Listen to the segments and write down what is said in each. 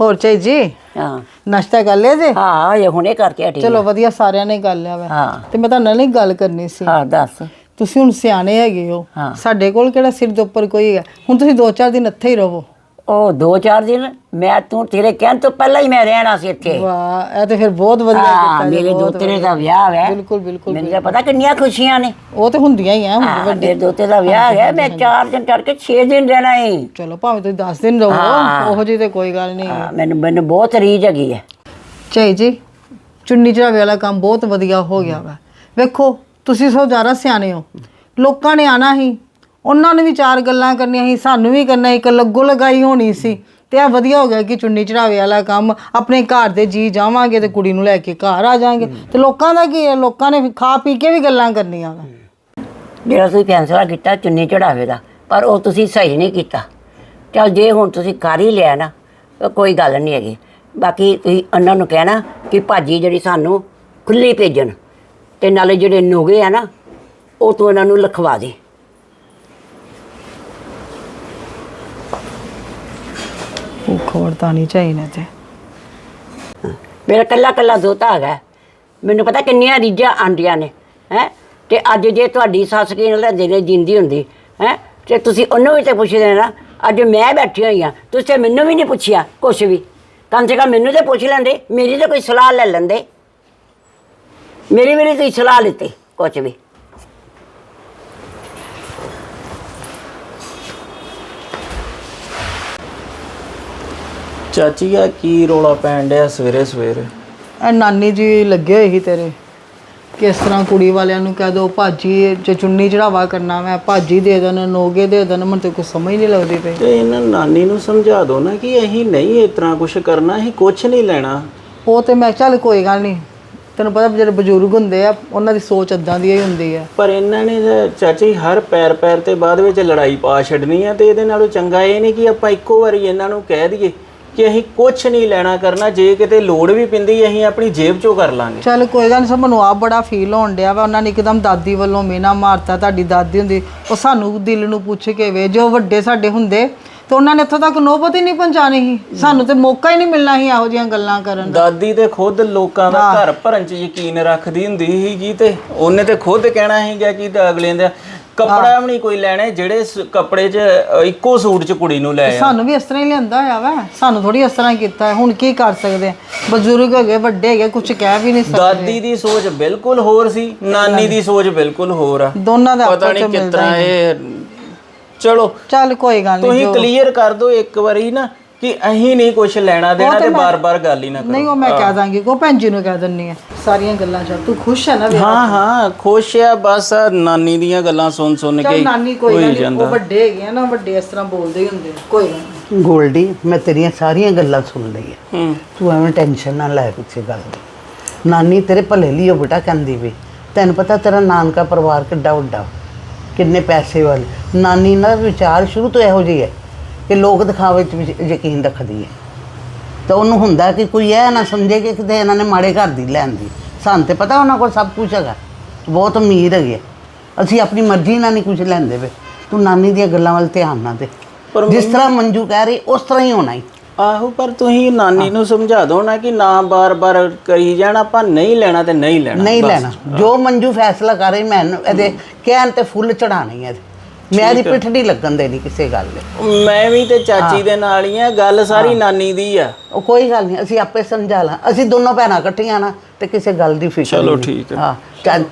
ਹੋਰ ਚਾਈ ਜੀ ਹਾਂ। ਨਾਸ਼ਤਾ ਕਰ ਲਿਆ ਜੀ? ਹਾਂ ਇਹ ਹੁਣੇ ਕਰਕੇ ਹਟੀ ਚਲੋ ਵਧੀਆ ਸਾਰਿਆਂ ਨੇ ਕਰ ਲਿਆ ਵਾ। ਹਾਂ। ਤੇ ਮੈਂ ਤੁਹਾਡੇ ਨਾਲ ਇੱਕ ਗੱਲ ਕਰਨੀ ਸੀ। ਹਾਂ ਦੱਸ। ਤੁਸੀਂ ਹੁਣ ਸਿਆਣੇ ਹੈਗੇ ਹੋ। ਹਾਂ। ਸਾਡੇ ਕੋਲ ਕਿਹੜਾ ਸਿਰ ਦੇ ਉੱਪਰ ਕੋਈ ਹੈ ਹੁਣ ਤੁਸੀਂ 2-4 ਦਿਨ ਇੱਥੇ ਹੀ ਰਹੋ। ਉਹ ਦੋ ਚਾਰ ਦਿਨ ਮੈਂ ਤੂੰ ਤੇਰੇ ਕਹਿਣ ਤੋਂ ਪਹਿਲਾਂ ਹੀ ਮੈਂ ਰਹਿਣਾ ਸੀ ਇੱਥੇ। ਵਾਹ ਇਹ ਤੇ ਫਿਰ ਬਹੁਤ ਵਧੀਆ ਹਾਂ ਕੀਤਾ ਜੀ, ਮੇਰੇ ਬਹੁਤ ਦੋਤੇ ਦਾ ਵਿਆਹ ਹੈ ਬਿਲਕੁਲ ਬਿਲਕੁਲ ਮੈਨੂੰ ਤਾਂ ਪਤਾ ਕਿੰਨੀਆਂ ਖੁਸ਼ੀਆਂ ਨੇ। ਉਹ ਤੇ ਹੁੰਦੀਆਂ ਹੀ ਆ ਹੁਣ ਹਾਂ ਮੇਰੇ ਦੋਤੇ ਦਾ ਵਿਆਹ ਹੈ ਮੈਂ ਚਾਰ ਦਿਨ ਕਰਕੇ 6 ਦਿਨ ਰਹਿਣਾ ਹੈ ਚਲੋ ਭਾਵੇਂ ਤੁਸੀਂ 10 ਦਿਨ ਰਹੋ ਹਾਂ। ਉਹੋ ਜੀ ਤੇ ਕੋਈ ਗੱਲ ਨਹੀਂ। ਹਾਂ, ਮੈਨੂੰ ਮੈਨੂੰ ਬਹੁਤ ਰੀਝ ਹੈਗੀ ਹੈ। ਚਾਈ ਜੀ ਚੁੰਨੀ ਚੜਾਵੇ ਵਾਲਾ ਕੰਮ ਬਹੁਤ ਵਧੀਆ ਹੋ ਗਿਆ ਵਾ। ਵੇਖੋ ਤੁਸੀਂ ਸੋ ਜ਼ਿਆਦਾ ਸਿਆਣੇ ਹੋ। ਲੋਕਾਂ ਨੇ ਆਣਾ ਹੀ। ਉਹਨਾਂ ਨੇ ਵੀ ਚਾਰ ਗੱਲਾਂ ਕਰਨੀਆਂ ਸੀ, ਸਾਨੂੰ ਵੀ ਕਰਨਾ ਇੱਕ ਲੱਗੋ ਲਗਾਈ ਹੋਣੀ ਸੀ। ਤੇ ਆ ਵਧੀਆ ਹੋ ਗਿਆ ਕਿ ਚੁੰਨੀ ਚੜਾਵੇ ਵਾਲਾ ਕੰਮ, ਆਪਣੇ ਘਰ ਦੇ ਜੀ ਜਾਵਾਂਗੇ ਤੇ ਕੁੜੀ ਨੂੰ ਲੈ ਕੇ ਘਰ ਆ ਜਾਾਂਗੇ। ਤੇ ਲੋਕਾਂ ਦਾ ਕੀ ਹੈ? ਲੋਕਾਂ ਨੇ ਖਾ ਪੀ ਕੇ ਵੀ ਗੱਲਾਂ ਕਰਨੀਆਂ ਵਾ। ਜਿਹੜਾ ਤੁਸੀਂ ਫੈਸਲਾ ਕੀਤਾ ਚੁੰਨੀ ਚੜਾਵੇ ਦਾ, ਪਰ ਉਹ ਤੁਸੀਂ ਸਹੀ ਨਹੀਂ ਕੀਤਾ। ਚਲ ਜੇ ਹੁਣ ਤੁਸੀਂ ਕਰ ਹੀ ਲਿਆ ਨਾ, ਤਾਂ ਕੋਈ ਗੱਲ ਨਹੀਂ ਹੈਗੀ। ਬਾਕੀ ਤੁਸੀਂ ਉਹਨਾਂ ਨੂੰ ਕਹਿਣਾ ਕਿ ਭਾਜੀ ਜਿਹੜੀ ਸਾਨੂੰ ਖੁੱਲੀ ਭੇਜਣ, ਤੇ ਨਾਲੇ ਜਿਹੜੇ ਨੋਗੇ ਆ ਨਾ, ਉਹ ਤੂੰ ਇਹਨਾਂ ਨੂੰ ਲਿਖਵਾ ਦੇ। ਭੁੱਖ ਵਰਤਾ ਨਹੀਂ ਤੇ। ਮੇਰਾ ਕੱਲਾ ਕੱਲਾ ਦੋਤਾ ਹੈਗਾ। ਮੈਨੂੰ ਪਤਾ ਕਿੰਨੀਆਂ ਰੀਝਾਂ ਆਂਦੀਆਂ ਨੇ, ਹੈ? ਤੇ ਅੱਜ ਜੇ ਤੁਹਾਡੀ ਸੱਸ ਕੀ ਨਾਲ ਦਿਨੇ ਜਿੰਦੀ ਹੁੰਦੀ, ਹੈ? ਤੇ ਤੁਸੀਂ ਉਹਨੂੰ ਵੀ ਤੇ ਪੁੱਛਦੇ ਨਾ ਅੱਜ ਮੈਂ ਬੈਠੀ ਹੋਈ ਆ ਤੁਸੀਂ ਮੈਨੂੰ ਵੀ ਨਹੀਂ ਪੁੱਛਿਆ ਕੁਛ ਵੀ। ਕਮ ਸੇ ਕਮ ਮੈਨੂੰ ਤੇ ਪੁੱਛ ਲੈਂਦੇ, ਮੇਰੀ ਤਾਂ ਕੋਈ ਸਲਾਹ ਲੈ ਲੈਂਦੇ। ਮੇਰੀ ਮੇਰੀ ਤੁਸੀਂ ਸਲਾਹ ਲਿੱਤੀ ਕੁਛ ਵੀ। ਚਾਚੀ ਆ ਕੀ ਰੋਲਾ ਪੈਣ ਡਿਆ ਸਵੇਰੇ ਸਵੇਰੇ? ਇਹ ਨਾਨੀ ਜੀ ਲੱਗੇ ਹੋਏ ਸੀ ਤੇਰੇ। ਕਿਸ ਤਰ੍ਹਾਂ ਕੁੜੀ ਵਾਲਿਆਂ ਨੂੰ ਕਹਿ ਦੋ ਭਾਜੀ ਜੇ ਚੁੰਨੀ ਚੜਾਵਾ ਕਰਨਾ ਮੈਂ ਭਾਜੀ ਦੇ ਦੇਣ ਨੋਗੇ ਦੇ ਦੇਣ ਮੈਨੂੰ ਤੇ ਕੁਝ ਸਮਝ ਨਹੀਂ ਲੱਗਦੀ ਪਈ। ਤੇ ਇਹਨਾਂ ਨਾਨੀ ਨੂੰ ਸਮਝਾ ਦਿਓ ਨਾ ਕਿ ਅਸੀਂ ਨਹੀਂ ਇਸ ਤਰ੍ਹਾਂ ਕੁਝ ਕਰਨਾ ਅਸੀਂ ਕੁਝ ਨਹੀਂ ਲੈਣਾ। ਉਹ ਤੇ ਮੈਂ ਚੱਲ ਕੋਈ ਗੱਲ ਨਹੀਂ ਤੈਨੂੰ ਪਤਾ ਜਿਹੜੇ ਬਜ਼ੁਰਗ ਹੁੰਦੇ ਆ ਉਹਨਾਂ ਦੀ ਸੋਚ ਇਦਾਂ ਦੀ ਹੀ ਹੁੰਦੀ ਆ। ਪਰ ਇਹਨਾਂ ਨੇ ਤਾਂ ਚਾਚੀ ਹਰ ਪੈਰ ਪੈਰ ਤੇ ਬਾਅਦ ਵਿੱਚ ਲੜਾਈ ਪਾ ਛੱਡਣੀ ਆ ਤੇ ਇਹਦੇ ਨਾਲੋਂ ਚੰਗਾ ਇਹ ਨਹੀਂ ਕਿ ਆਪਾਂ ਇੱਕੋ ਵਾਰੀ ਇਹਨਾਂ ਨੂੰ ਕਹਿ ਦਈਏ। ਕਿ ਅਸੀਂ ਕੁਝ ਨਹੀਂ ਲੈਣਾ ਕਰਨਾ ਜੇ ਕਿਤੇ ਲੋੜ ਵੀ ਪਿੰਦੀ ਅਸੀਂ ਆਪਣੀ ਜੇਬ ਚੋਂ ਕਰ ਲਾਂਗੇ। ਚੱਲ ਕੋਈ ਗੱਲ ਨਹੀਂ ਸਭ ਮੈਨੂੰ ਆਪ ਬੜਾ ਫੀਲ ਹੋਣ ਡਿਆ ਵਾ। ਉਹਨਾਂ ਨੇ ਇੱਕਦਮ ਦਾਦੀ ਵੱਲੋਂ ਮੇਨਾ ਮਾਰਤਾ ਤੁਹਾਡੀ ਦਾਦੀ ਹੁੰਦੀ। ਉਹ ਸਾਨੂੰ ਦਿਲ ਨੂੰ ਪੁੱਛ ਕੇ ਵੇ ਜੋ ਵੱਡੇ ਸਾਡੇ ਹੁੰਦੇ ਤੇ ਉਹਨਾਂ ਨੇ ਇੱਥੋਂ ਤੱਕ ਨੋਬਤ ਹੀ ਨਹੀਂ ਪਹੁੰਚਾਣੀ ਸੀ। ਸਾਨੂੰ ਤੇ ਮੌਕਾ ਹੀ ਨਹੀਂ ਮਿਲਣਾ ਸੀ ਇਹੋ ਜਿਹੀਆਂ ਗੱਲਾਂ ਕਰਨ ਦਾ। ਦਾਦੀ ਤੇ ਖੁਦ ਲੋਕਾਂ ਦਾ ਘਰ ਭਰਨ 'ਚ ਯਕੀਨ ਰੱਖਦੀ ਹੁੰਦੀ ਸੀਗੀ ਤੇ ਉਹਨੇ ਤੇ ਖੁਦ ਕਹਿਣਾ ਸੀਗਾ ਕਿ ਤਾਂ ਅਗਲੇ ਦਾ ਕੱਪੜਾ ਵੀ ਨਹੀਂ ਕੋਈ ਲੈਣੇ ਜਿਹੜੇ ਸ- ਕੱਪੜੇ 'ਚ ਅ, ਇੱਕੋ ਸੂਟ 'ਚ ਕੁੜੀ ਨੂੰ ਲੈ ਆ। ਸਾਨੂੰ ਵੀ ਇਸ ਤਰ੍ਹਾਂ ਹੀ ਲਿਆਂਦਾ ਹੋਇਆ ਵਾ। ਸਾਨੂੰ ਥੋੜੀ ਇਸ ਤਰ੍ਹਾਂ ਕੀਤਾ ਹੈ। ਹੁਣ ਕੀ ਕਰ ਸਕਦੇ ਆ? ਬਜ਼ੁਰਗ ਹੈਗੇ ਵੱਡੇ ਹੈਗੇ ਕੁਝ ਕਹਿ ਵੀ ਨਹੀਂ ਸਕਦੇ। ਦਾਦੀ ਦੀ ਸੋਚ ਬਿਲਕੁਲ ਹੋਰ ਸੀ ਨਾਨੀ ਦੀ ਸੋਚ ਬਿਲਕੁਲ ਹੋਰ ਆ। ਦੋਨਾਂ ਦਾ ਪਤਾ ਨਹੀਂ ਕਿਸ ਤਰ੍ਹਾਂ ਇਹ ਚਲੋ। ਚੱਲ ਕੋਈ ਗੱਲ ਨਹੀਂ ਤੁਸੀਂ ਕਲੀਅਰ ਕਰ ਦਿਓ ਇੱਕ ਵਾਰੀ ਨਾ। ਕਿ ਅਹੀਂ ਨਹੀਂ ਕੁਝ ਲੈਣਾ ਦੇਣਾ ਤੇ ਬਾਰ-ਬਾਰ ਗੱਲ ਹੀ ਨਾ ਕਰੋ। ਨਹੀਂ ਉਹ ਮੈਂ ਕਹਿ ਦਾਂਗੀ ਕੋ ਭੈਣ ਜੀ ਨੂੰ ਕਹਿ ਦਿੰਨੀ ਆ। ਸਾਰੀਆਂ ਗੱਲਾਂ ਚੱਲ ਤੂੰ ਖੁਸ਼ ਹੈ ਨਾ ਵੇ ਹਾਂ ਹਾਂ ਖੁਸ਼ ਆ ਬਸ ਨਾਨੀ ਦੀਆਂ ਗੱਲਾਂ ਸੁਣ ਸੁਣ ਚੱਲ ਕੇ ਨਾਨੀ ਕੋਈ ਨਹੀਂ ਜਾਂਦਾ। ਉਹ ਵੱਡੇ ਹੈਗੇ ਆ ਨਾ ਵੱਡੇ ਇਸ ਤਰ੍ਹਾਂ ਬੋਲਦੇ ਹੀ ਹੁੰਦੇ ਕੋਈ ਨਹੀਂ ਗੋਲਡੀ ਮੈਂ ਤੇਰੀਆਂ ਸਾਰੀਆਂ ਗੱਲਾਂ ਸੁਣ ਲਈਆਂ ਹੂੰ। ਤੂੰ ਐਵੇਂ ਟੈਨਸ਼ਨ ਨਾ ਲੈ ਪਿੱਛੇ ਗੱਲ ਦੀ। ਨਾਨੀ ਤੇਰੇ ਭਲੇ ਲਈ ਉਹ ਬੇਟਾ ਕਹਿੰਦੀ ਵੀ ਤੈਨੂੰ ਪਤਾ ਤੇਰਾ ਨਾਨਕਾ ਪਰਿਵਾਰ ਕਿੱਡਾ ਵੱਡਾ ਕਿੰਨੇ ਪੈਸੇ ਵਾਲੇ। ਨਾਨੀ ਦਾ ਵਿਚਾਰ ਸ਼ੁਰੂ ਤੋਂ ਇਹੋ ਜਿਹੀ ਹੈ ਕਿ ਲੋਕ ਦਿਖਾਵੇ 'ਚ ਵੀ ਯਕੀਨ ਰੱਖਦੀ ਹੈ। ਤਾਂ ਉਹਨੂੰ ਹੁੰਦਾ ਕਿ ਕੋਈ ਇਹ ਨਾ ਸਮਝੇ ਕਿ ਕਿਤੇ ਇਹਨਾਂ ਨੇ ਮਾੜੇ ਘਰ ਦੀ ਲੈਂਦੀ ਸਾਨੂੰ ਤੇ ਪਤਾ ਉਹਨਾਂ ਕੋਲ ਸਭ ਕੁਝ ਹੈਗਾ। ਬਹੁਤ ਅਮੀਰ ਹੈਗੇ ਆ। ਅਸੀਂ ਆਪਣੀ ਮਰਜ਼ੀ ਨਾਲ ਨਹੀਂ ਕੁਝ ਲੈਂਦੇ ਵੇ ਤੂੰ ਨਾਨੀ ਦੀਆਂ ਗੱਲਾਂ ਵੱਲ ਧਿਆਨ ਨਾ ਦੇ। ਪਰ ਜਿਸ ਤਰ੍ਹਾਂ ਮੰਜੂ ਕਹਿ ਰਹੀ ਉਸ ਤਰ੍ਹਾਂ ਹੀ ਹੋਣਾ ਹੀ ਆਹੋ ਪਰ ਤੁਸੀਂ ਨਾਨੀ ਨੂੰ ਸਮਝਾ ਦਿਓ ਨਾ ਕਿ ਨਾ ਬਾਰ-ਬਾਰ ਕਰੀ ਜਾਣ ਆਪਾਂ ਨਹੀਂ ਲੈਣਾ ਤੇ ਨਹੀਂ ਲੈਣਾ। ਨਹੀਂ ਲੈਣਾ। ਜੋ ਮੰਜੂ ਫੈਸਲਾ ਕਰ ਰਹੀ ਮੈਂ ਇਹਦੇ ਕਹਿਣ ਤੇ ਫੁੱਲ ਚੜਾਣੀ ਹੈ ਇਹਦੇ। ਮੈਂ ਇਹਦੀ ਪਿੱਠ ਨਹੀਂ ਲੱਗਣ ਦੇਣੀ ਕਿਸੇ ਗੱਲ ਦੇ। ਮੈਂ ਵੀ ਤੇ ਚਾਚੀ ਦੇ ਨਾਲ ਹੀ ਆ ਗੱਲ ਸਾਰੀ ਨਾਨੀ ਦੀ ਆ। ਉਹ ਕੋਈ ਗੱਲ ਨਹੀਂ ਅਸੀਂ ਆਪੇ ਸਮਝਾ ਲਾਂ। ਅਸੀਂ ਦੋਨੋਂ ਭੈਣਾਂ ਇਕੱਠੀਆਂ ਨਾ ਤੇ ਕਿਸੇ ਗੱਲ ਦੀ ਫਿਕਰ ਚਲੋ। ਠੀਕ ਹੈ। ਹਾਂ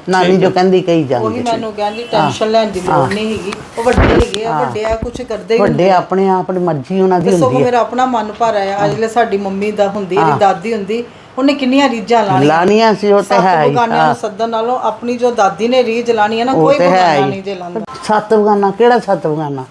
ਨਾਨੀ ਜੋ ਕਹਿੰਦੀ ਕਹੀ ਉਹੀ ਜਾਂਦੀ ਮੈਨੂੰ ਕਹਿੰਦੀ ਟੈਨਸ਼ਨ ਲੈਣ ਦੀ ਲੋੜ ਨਹੀਂ ਹੈਗੀ। ਉਹ ਵੱਡੇ ਹੈਗੇ ਆ ਵੱਡੇ ਆ ਕੁਝ ਕਰਦੇ ਹੀ ਵੱਡੇ ਆਪਣੇ ਆਪ ਦੀ ਮਰਜ਼ੀ ਉਹਨਾਂ ਦੀ ਹੁੰਦੀ ਹੈ। ਮੇਰਾ ਆਪਣਾ ਮਨ ਭਰ ਆਇਆ। ਅੱਜ ਲੈ ਸਾਡੀ ਮੰਮੀ ਦਾ ਹੁੰਦੀ ਇਹਦੀ ਦਾਦੀ ਹੁੰਦੀ। ਉਹਨੇ ਕਿੰਨੀਆਂ ਰੀਝਾਂ ਲਾਣੀਆਂ ਲਾਣੀਆਂ ਸੀ ਉਹ ਤੇ ਸੱਤ ਹੈ ਬਗਾਨਿਆਂ ਨੂੰ ਸੱਦਣ ਨਾਲੋਂ ਆਪਣੀ ਜੋ ਦਾਦੀ ਨੇ ਰੀਝ ਲਾਣੀ ਹੈ ਨਾ ਕੋਈ ਤੇ ਹੈ ਬਗਾਨਾ ਹੀ। ਨਹੀਂ ਜੇ ਲਾਂਦਾ ਸੱਤ ਬਗਾਨਾ ਕਿਹੜਾ ਸੱਤ ਬਗਾਨਾ?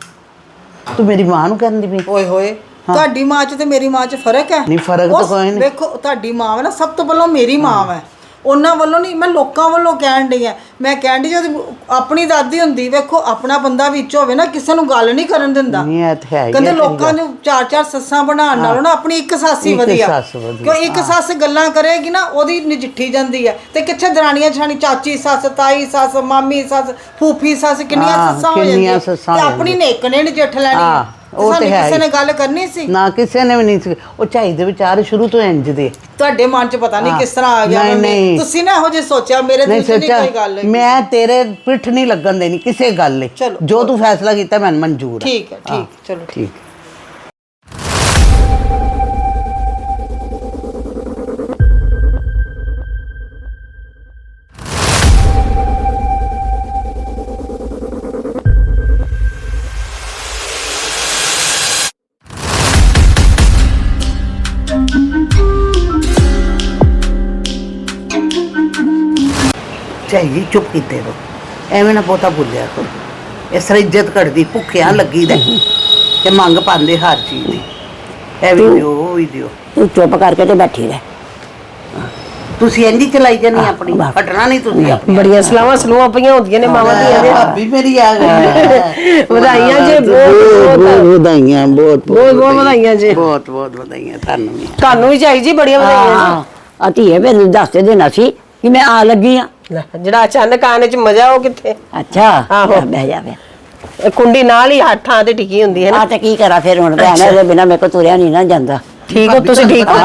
ਤੂੰ ਮੇਰੀ ਮਾਂ ਨੂੰ ਕਹਿੰਦੀ ਵੀ ਓਏ ਹੋਏ ਤੁਹਾਡੀ ਮਾਂ 'ਚ ਤੇ ਮੇਰੀ ਮਾਂ 'ਚ ਫ਼ਰਕ ਹੈ? ਨਹੀਂ ਫ਼ਰਕ ਤਾਂ ਉਸ- ਕੋਈ ਨਹੀਂ। ਵੇਖੋ ਤੁਹਾਡੀ ਮਾਂ ਹੈ ਨਾ ਸਭ ਤੋਂ ਪਹਿਲਾਂ ਮੇਰੀ ਮਾਂ ਹੈ ਉਹਨਾਂ ਵੱਲੋਂ ਨਹੀਂ ਮੈਂ ਲੋਕਾਂ ਵੱਲੋਂ ਕਹਿਣ ਡਈ ਆ। ਮੈਂ ਕਹਿਣ ਡਈ ਜਦ ਆਪਣੀ ਦਾਦੀ ਹੁੰਦੀ ਵੇਖੋ ਆਪਣਾ ਬੰਦਾ ਵਿੱਚ ਹੋਵੇ ਨਾ ਕਿਸੇ ਨੂੰ ਗੱਲ ਨਹੀਂ ਕਰਨ ਦਿੰਦਾ। ਨਹੀਂ ਇਹ ਤੇ ਹੈ ਹੀ ਕਹਿੰਦੇ ਲੋਕਾਂ ਨੂੰ ਚਾਰ ਚਾਰ ਸੱਸਾਂ ਬਣਾਉਣ ਨਾਲੋਂ ਨਾ ਆਪਣੀ ਇੱਕ ਸੱਸ ਹੀ ਇੱਕ ਵਧੀਆ। ਸੱਸ ਵਧੀਆ, ਕਿਉਂ ਇੱਕ ਸੱਸ ਗੱਲਾਂ ਕਰੇਗੀ ਨਾ ਉਹਦੀ ਨਜਿੱਠੀ ਜਾਂਦੀ ਹੈ ਤੇ ਕਿੱਥੇ ਦਰਾਣੀਆਂ ਛਾਣੀ ਚਾਚੀ ਸੱਸ ਤਾਈ ਸੱਸ ਮਾਮੀ ਸੱਸ ਫੂਫੀ ਸੱਸ ਕਿੰਨੀਆਂ ਹਾਂ, ਸੱਸਾਂ ਹੋ ਕਿੰਨੀਆਂ ਜਾਂਦੀਆਂ। ਸੱਸਾਂ ਤੇ ਹੋ ਆਪਣੀ ਨੇ ਇੱਕ ਨੇ ਨਜਿੱਠ ਲੈਣੀ ਹੈ। ਹਾਂ ਉਹ ਤੇ ਸਾਨੂੰ ਹੈ ਕਿਸੇ ਹੀ। ਨੇ ਗੱਲ ਕਰਨੀ ਸੀ? ਨਾ ਕਿਸੇ ਨੇ ਵੀ ਨਹੀਂ ਸੀ। ਉਹ ਝਾਈ ਦੇ ਵਿਚਾਰ ਸ਼ੁਰੂ ਤੋਂ ਇੰਜ ਦੇ। ਤੁਹਾਡੇ ਮਨ 'ਚ ਪਤਾ ਨਹੀਂ ਕਿਸ ਤਰ੍ਹਾਂ ਆ ਗਿਆ ਨਹੀਂ, ਮੰਮੀ। ਨਹੀਂ। ਤੁਸੀਂ ਨਾ ਇਹੋ ਜਿਹੇ ਸੋਚਿਆ ਮੇਰੇ ਨਹੀਂ ਦਿਲ 'ਚ ਨਹੀਂ ਸੱਚਾ ਕੋਈ ਗੱਲ ਹੈਗੀ। ਮੈਂ ਤੇਰੇ ਪਿੱਠ ਨਹੀਂ ਲੱਗਣ ਦੇਣੀ ਕਿਸੇ ਗੱਲ ਲਈ ਚਲੋ। ਜੋ ਤੂੰ ਫੈਸਲਾ ਕੀਤਾ ਮੈਨੂੰ ਮਨਜ਼ੂਰ ਹੈ ਠੀਕ ਹੈ ਠੀਕ ਚਲੋ ਠੀਕ ਚਾਹੀਏ ਚੁੱਪ ਕੀਤੇ ਰੋ ਐਵੇਂ ਨਾ ਬਹੁਤਾ ਬੋਲਿਆ ਕਰੋ। ਇਸ ਤਰ੍ਹਾਂ ਇੱਜ਼ਤ ਘਟਦੀ ਭੁੱਖਿਆਂ ਲੱਗੀ ਦੇ। ਤੇ ਮੰਗ ਪਾਉਂਦੇ ਹਰ ਚੀਜ਼ ਦੀ। ਵੀ ਦਿਓ ਉਹ ਵੀ ਦਿਓ। ਤੂੰ ਚੁੱਪ ਕਰਕੇ ਤੇ ਬੈਠੀ ਰਹਿ। ਤੁਸੀਂ ਇੰਨੀ ਚਲਾਈ ਜਾਨੀ ਆਪਣੀ। ਹਟਣਾ ਨਹੀਂ ਤੁਸੀਂ ਆਪਣੀ ਬੜੀਆਂ ਸਲਾਵਾਂ ਸਲੂਆਂ ਪਈਆਂ ਹੁੰਦੀਆਂ ਨੇ ਮਾਵਾਂ ਦੀਆਂ ਦੇ। ਭਾਬੀ ਮੇਰੀ ਆ ਗਈ। ਵਧਾਈਆਂ ਜੀ ਬਹੁਤ ਬਹੁਤ ਵਧਾਈਆਂ ਬਹੁਤ ਬਹੁਤ ਬਹੁਤ ਵਧਾਈਆਂ ਜੀ। ਬਹੁਤ ਬਹੁਤ ਵਧਾਈਆਂ ਤੁਹਾਨੂੰ ਵੀ ਤੁਹਾਨੂੰ ਵੀ ਚਾਹੀ ਜੀ। ਬੜੀਆਂ ਵਧਾਈਆਂ ਆ ਧੀਏ ਮੈਨੂੰ ਦੱਸ ਦੇਣਾ ਸੀ ਕਿ ਮੈਂ ਆ ਲੱਗੀ ਆ। ਲੈ, ਜਿਹੜਾ ਅਚਾਨਕ ਆਣੇ ਚ ਮਜ਼ਾ ਉਹ ਕਿੱਥੇ? ਅੱਛਾ ਆਹੋ। ਬਹਿ ਜਾ ਬਹਿ ਇਹ ਕੁੰਡੀ ਨਾਲ ਹੀ ਹੱਥਾਂ ਤੇ ਟਿਕੀ ਹੁੰਦੀ ਹੈ ਨਾ। ਆ ਤੇ ਕੀ ਕਰਾਂ ਫਿਰ ਹੁਣ ਭੈਣ ਦੇ ਬਿਨਾ ਮੇਰੇ ਕੋ ਤੁਰਿਆ ਨਹੀਂ ਨਾ ਜਾਂਦਾ। ਠੀਕ ਹੋ ਤੁਸੀਂ ਠੀਕ ਹੋ?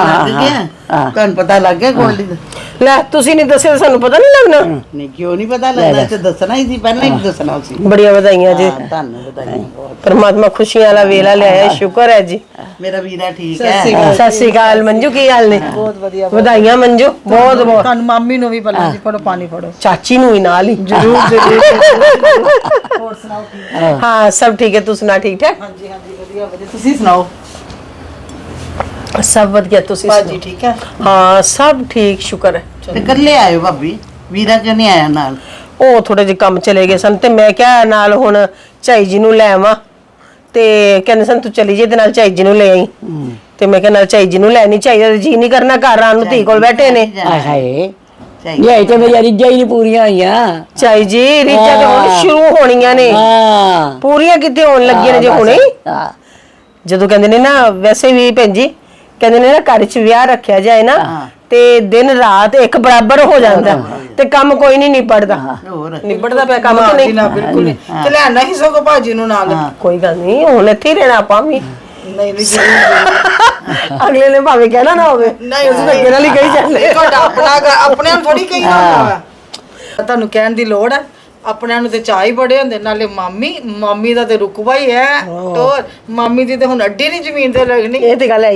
ਹਾਂ। ਤੁਹਾਨੂੰ ਪਤਾ ਲੱਗ ਗਿਆ ਗੋਲਡੀ ਦਾ ਲੈ ਤੁਸੀਂ ਨਹੀਂ ਦੱਸਿਆ ਸਾਨੂੰ ਪਤਾ ਨਹੀਂ ਲੱਗਣਾ। ਨਹੀਂ ਕਿਉਂ ਨਹੀਂ ਪਤਾ ਲੱਗਦਾ ਤੇ ਦੱਸਣਾ ਹੀ ਸੀ ਪਹਿਲਾਂ ਹੀ ਦੱਸਣਾ ਸੀ। ਬੜੀਆਂ ਵਧਾਈਆਂ ਜੀ। ਤੁਹਾਨੂੰ ਵਧਾਈਆਂ ਪਰਮਾਤਮਾ ਖੁਸ਼ੀਆਂ ਵਾਲਾ ਵੇਲਾ ਲਿਆਇਆ ਸ਼ੁਕਰ ਹੈ ਜੀ। ਮੇਰਾ ਵੀਰਾ ਠੀਕ ਸਤਿ ਹੈ। ਸਤਿ ਸ਼੍ਰੀ ਅਕਾਲ ਮੰਜੂ ਕੀ ਹਾਲ ਨੇ? ਬਹੁਤ ਵਧੀਆ ਵਧਾਈਆਂ ਮੰਜੂ ਬਹੁਤ ਬਹੁਤ। ਤੁਹਾਨੂੰ ਮਾਮੀ ਨੂੰ ਵੀ ਬੱਲਾ ਜੀ ਫੜੋ ਪਾਣੀ ਫੜੋ। ਚਾਚੀ ਨੂੰ ਵੀ ਨਾਲ ਹੀ। ਜਰੂਰ ਜਰੂਰ ਹੋਰ ਸੁਣਾਓ ਕੀ? ਹਾਂ ਸਭ ਠੀਕ ਹੈ ਤੂੰ ਸੁਣਾ ਠੀਕ ਠਾਕ? ਹਾਂਜੀ ਹਾਂਜੀ ਵਧੀਆ ਵਧੀਆ। ਤੁਸੀਂ ਸੁਣਾਓ? ਸਭ ਵਧੀਆ ਤੁਸੀਂ ਭਾਜੀ ਸੁਣਾਓ? ਠੀਕ ਹੈ? ਹਾਂ ਸਭ ਠੀਕ ਸ਼ੁਕਰ ਹੈ। ਤੇ ਇਕੱਲੇ ਆਇਓ ਭਾਬੀ ਵੀਰਾ ਕਿਉਂ ਨਹੀਂ ਆਇਆ ਨਾਲ? ਉਹ ਥੋੜੇ ਜਿਹੇ ਕੰਮ ਚਲੇ ਗਏ ਸਨ ਤੇ ਮੈਂ ਕਿਹਾ ਨਾਲ ਹੁਣ ਝਾਈ ਜੀ ਨੂੰ ਲੈ ਆਵਾਂ। ਤੇ ਕਹਿੰਦੇ ਸਨ ਤੂੰ ਚਲੀ ਜੇ ਤੇ ਨਾਲ ਝਾਈ ਜੀ ਨੂੰ ਲੈ ਆਈ। ਤੇ ਮੈਂ ਕਿਹਾ ਨਾਲ ਝਾਈ ਜੀ ਨੂੰ ਲੈਣੀ ਚਾਹੀਦਾ ਜੀ ਨਹੀਂ ਕਰਨਾ ਘਰ ਆਉਣ ਨੂੰ ਧੀ ਕੋਲ ਬੈਠੇ ਨੇ। ਆਏ ਹਾਏ। ਇਹ ਤੇ ਮੇਰੀ ਰਿੱਜਾਂ ਹੀ ਨਹੀਂ ਪੂਰੀਆਂ ਹੋਈਆਂ ਝਾਈ ਜੀ ਰੀਚਾਂ ਤੇ ਹੁਣ ਸ਼ੁਰੂ ਹੋਣੀਆਂ ਨੇ। ਹਾਂ। ਪੂਰੀਆਂ ਕਿਤੇ ਹੋਣ ਲੱਗੀਆਂ ਨੇ ਜੇ ਹੁਣੇ? ਹੀ। ਹਾਂ। ਜਦੋਂ ਕਹਿੰਦੇ ਨੇ ਨਾ ਵੈਸੇ ਵੀ ਭੈਣ ਜੀ ਕਹਿੰਦੇ ਨੇ ਨਾ ਘਰ 'ਚ ਵਿਆਹ ਰੱਖਿਆ ਜਾਏ ਨਾ ਤੇ ਦਿਨ ਰਾਤ ਇੱਕ ਬਰਾਬਰ ਹੋ ਜਾਂਦਾ ਤੇ ਕੰਮ ਕੋਈ ਨਹੀਂ ਨਿਪੜਦਾ ਹੋਰ। ਨਿਪੜਦਾ ਪਿਆ ਕੰਮ ਕਿ ਨਾ ਨਹੀਂ? ਨਾ ਬਿਲਕੁਲ ਨਹੀਂ ਤੇ ਲੈਣਾ ਹੀ ਸਗੋਂ ਭਾਜੀ ਨੂੰ ਨਾਲ। ਕੋਈ ਗੱਲ ਨਹੀਂ ਹੁਣ ਇੱਥੇ ਹੀ ਰਹਿਣਾ ਆਪਾਂ ਵੀ। ਨਹੀਂ ਨਹੀਂ ਅਗਲੇ ਨੇ ਭਾਵੇਂ ਕਹਿਣਾ ਨਾ ਹੋਵੇ। ਨਹੀਂ ਉਸ ਅੱਗੇ ਨਾਲ ਹੀ ਕਹੀ ਚੱਲੇ ਤੁਹਾਡਾ ਆਪਣਾ ਘਰ, ਆਪਣੇ ਨੂੰ ਥੋੜੀ ਕਹੀ ਵਾ। ਤੁਹਾਨੂੰ ਕਹਿਣ ਦੀ ਲੋੜ ਹੈ ਆਪਣਿਆਂ ਨੂੰ ਤੇ ਚਾਹ ਹੀ ਬੜੇ ਹੁੰਦੇ ਨਾਲੇ ਮਾਮੀ ਮਾਮੀ ਦਾ ਤੇ ਰੁਕਵਾ ਹੀ ਹੈ ਟੋਰ ਮਾਮੀ ਦੀ ਤੇ ਹੁਣ ਅੱਡੀ ਨਹੀਂ ਜ਼ਮੀਨ ਤੇ ਲੱਗਣੀ। ਇਹ ਤੇ ਗੱਲ ਹੈ।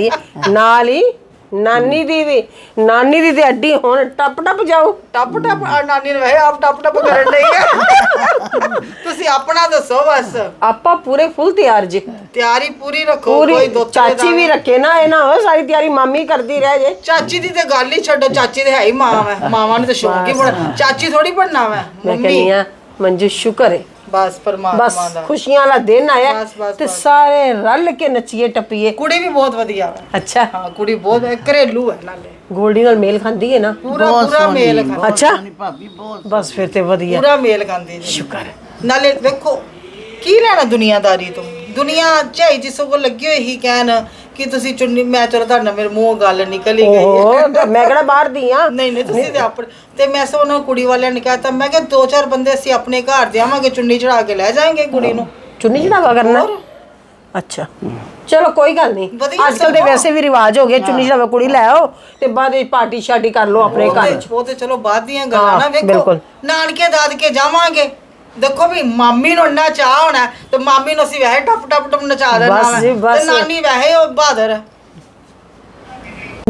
ਨਾਲ ਹੀ ਨਾਨੀ ਦੀ ਵੀ ਨਾਨੀ ਦੀ ਤੇ ਅੱਡੀ ਹੁਣ ਟੱਪ ਟੱਪ ਜਾਓ ਟੱਪ ਟੱਪ ਆ ਨਾਨੀ ਨੇ ਵੈਸੇ ਆਪ ਟੱਪ ਟੱਪ ਕਰਨ ਲਈ ਹੈ। ਤੁਸੀਂ ਆਪਣਾ ਦੱਸੋ ਬਸ। ਆਪਾਂ ਪੂਰੇ ਫੁੱਲ ਤਿਆਰ ਜੀ। ਤਿਆਰੀ ਪੂਰੀ ਰੱਖੋ ਕੋਈ ਦੋਤਰੇ ਚਾਚੀ ਵੀ ਰੱਖੇ ਨਾ ਇਹ ਨਾ ਹੋਵੇ ਸਾਰੀ ਤਿਆਰੀ ਮਾਮੀ ਕਰਦੀ ਰਹਿ ਜੇ। ਚਾਚੀ ਦੀ ਤੇ ਗੱਲ ਹੀ ਛੱਡੋ ਚਾਚੀ ਤੇ ਹੈ ਹੀ ਮਾਂ ਵੈ। ਮਾਵਾਂ ਨੂੰ ਤੇ ਸ਼ੌਕ ਹੀ ਬੜਾ ਚਾਚੀ ਥੋੜੀ ਬਣਨਾ ਵੈ ਮੈਂ ਮੰਮੀ। ਕਹਿੰਦੀ ਆ ਮੰਜੂ ਸ਼ੁਕਰ ਹੈ ਬਸ ਬਸ ਪਰਮਾਤਮਾ ਦਾ। ਖੁਸ਼ੀਆਂ ਵਾਲਾ ਦਿਨ ਆਇਆ ਬਸ, ਬਸ, ਤੇ ਬਸ। ਸਾਰੇ ਰਲ ਕੇ ਨੱਚੀਏ ਟੱਪੀਏ। ਕੁੜੀ ਵੀ ਬਹੁਤ ਵਧੀਆ ਵੈ। ਅੱਛਾ। ਹਾਂ ਕੁੜੀ ਬਹੁਤ ਘਰੇਲੂ ਹੈ ਨਾਲੇ। ਗੋਲਡੀ ਨਾਲ ਮੇਲ ਖਾਂਦੀ ਹੈ ਨਾ? ਪੂਰਾ ਪੂਰਾ ਮੇਲ ਖਾਂਦੀ। ਅੱਛਾ। ਭਾਬੀ ਬਹੁਤ ਬਸ ਫਿਰ ਤੇ ਵਧੀਆ। ਪੂਰਾ ਮੇਲ ਖਾਂਦੀ ਜੀ। ਸ਼ੁਕਰ। ਨਾਲੇ ਦੇਖੋ ਕੀ ਲੈਣਾ ਦੁਨੀਆਦਾਰੀ ਤੋਂ? ਦੁਨੀਆ ਝਾਈ ਜਿਸ ਕੋਲ ਲੱਗੀ ਹੋਈ ਹੀ ਕਹਿਣ ਕਿ ਤੁਸੀਂ ਚੁੰਨੀ ਮੈਂ ਚਲੋ ਤੁਹਾਡਾ ਮੇਰੇ ਮੂੰਹ ਗੱਲ ਨਿਕਲ ਹੀ ਗਈ ਹੈ। ਮੈਂ ਕਿਹੜਾ ਬਾਹਰ ਦੀ ਆ? ਨਹੀਂ ਨਹੀਂ ਤੁਸੀਂ ਤੇ ਆਪਣੇ ਤੇ ਮੈਂ ਸੋ ਉਹਨਾਂ ਕੁੜੀ ਵਾਲਿਆਂ ਨੇ ਕਿਹਾ ਤਾਂ ਮੈਂ ਕਿਹਾ ਦੋ ਚਾਰ ਬੰਦੇ ਅਸੀਂ ਆਪਣੇ ਘਰ ਦੇਵਾਂਗੇ ਚੁੰਨੀ ਚੜਾ ਕੇ ਲੈ ਜਾਾਂਗੇ ਕੁੜੀ ਨੂੰ। ਚੁੰਨੀ ਚੜਾਵਾ ਕਰਨਾ? ਅੱਛਾ। ਚਲੋ ਕੋਈ ਗੱਲ ਨਹੀਂ। ਵਧੀਆ ਅੱਜ ਕੱਲ ਵੈਸੇ ਵੀ ਰਿਵਾਜ ਹੋ ਗਏ ਚੁੰਨੀ ਚੜਾਵਾ ਕੁੜੀ ਲੈ ਆਓ ਤੇ ਬਾਅਦ ਵਿੱਚ ਪਾਰਟੀ ਸ਼ਾਰਟੀ ਕਰ ਲਓ ਆਪਣੇ ਘਰ। ਉਹ ਤੇ ਚਲੋ ਬਾਅਦ ਦੀਆਂ ਗੱਲਾਂ ਨਾ ਹਾਂ, ਵੇਖੋ। ਬਿਲਕੁਲ। ਨਾਨਕੇ ਦਾਦਕੇ ਜਾਵਾਂਗੇ। ਦੇਖੋ ਵੀ ਮਾਮੀ ਨੂੰ ਇੰਨਾ ਚਾਹ ਹੋਣਾ ਹੈ, ਤੇ ਮਾਮੀ ਨੂੰ ਅਸੀਂ ਵੈਸੇ ਟੱਪ ਟੱਪ ਟੱਪ ਨਚਾ ਦੇਣਾ ਬਸ ਜੀ, ਵਾ। ਬਸ। ਤੇ ਨਾਨੀ ਵੈਸੇ ਉਹ ਬਹਾਦਰ। ਹੈ।